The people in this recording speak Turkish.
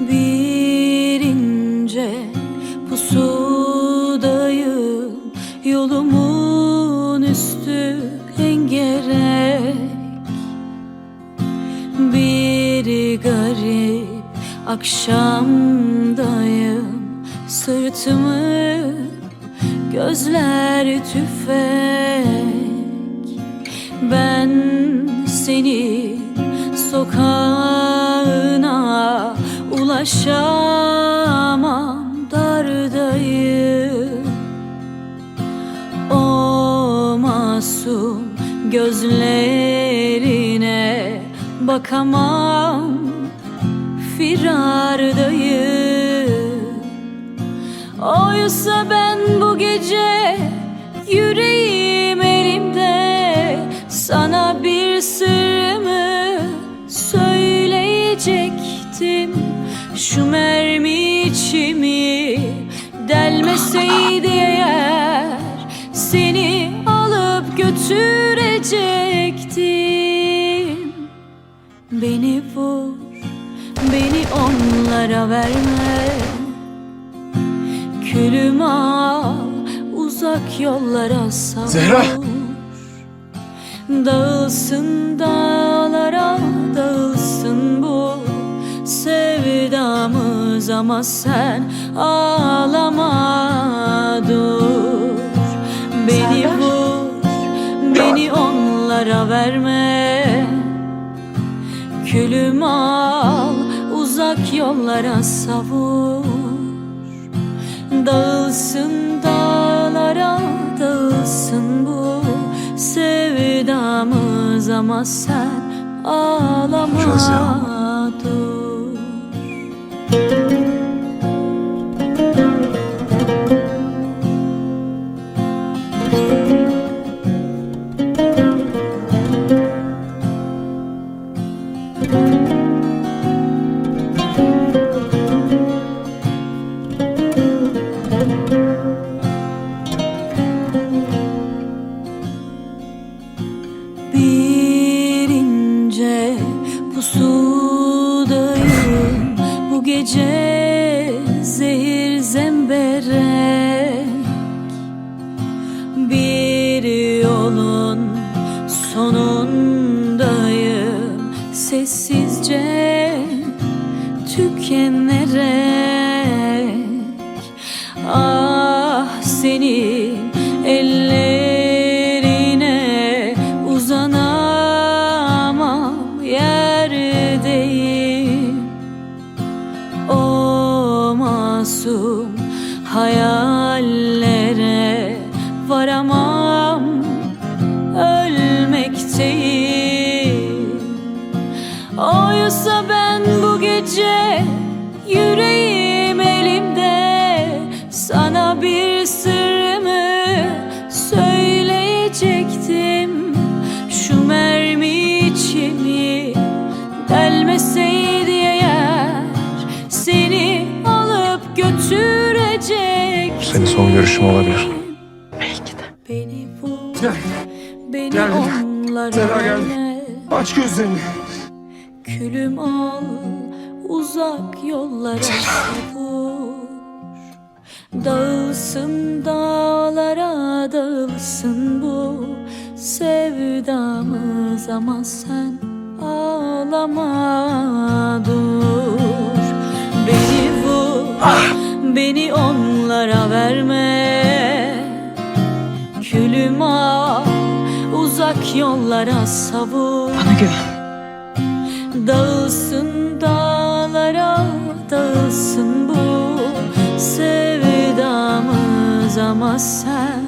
Bir ince pusudayım Yolumun üstü engerek. Bir garip akşamdayım Sırtımı gözler tüfek. Ben seni sokağına ulaşamam dardayım. O masum gözlerine bakamam firardayım. Oysa ben bu gece yüreğim elimde Sana bir sırrımı söyleyecektim Şu mermi içimi delmeseydi eğer Seni alıp götürecektim. Beni vur, beni onlara verme. Külümü al, uzak yollara savur Zehra! Dağılsın dağlara, sevdamız Ama sen ağlama dur Beni Serdar! vur, beni onlara verme. Külümü al, uzak yollara savur. Dağılsın dağlara, dağılsın bu sevdamız. Ama sen ağlama. Şahsen. Bir ince pusudayım Bu gece sonundayım Sessizce tükenerek Ah senin ellerine uzanamam yerdeyim. O masum hayallere söyleyecektim Şu mermi içimi delmeseydi eğer Seni alıp götürecektim Senin son görüşüm olabilir. Beni vur, Gel. beni Geldim. onlara ver. Aç gözlerini. Külüm al uzak yollara savur Dağılsın dağlara dağılsın bu sevdamız Ama sen ağlama dur. Beni vur beni onlara verme. Külüm al uzak yollara savur. Bana güven. Dağılsın dağlara, dağılsın bu sevdamız ama sen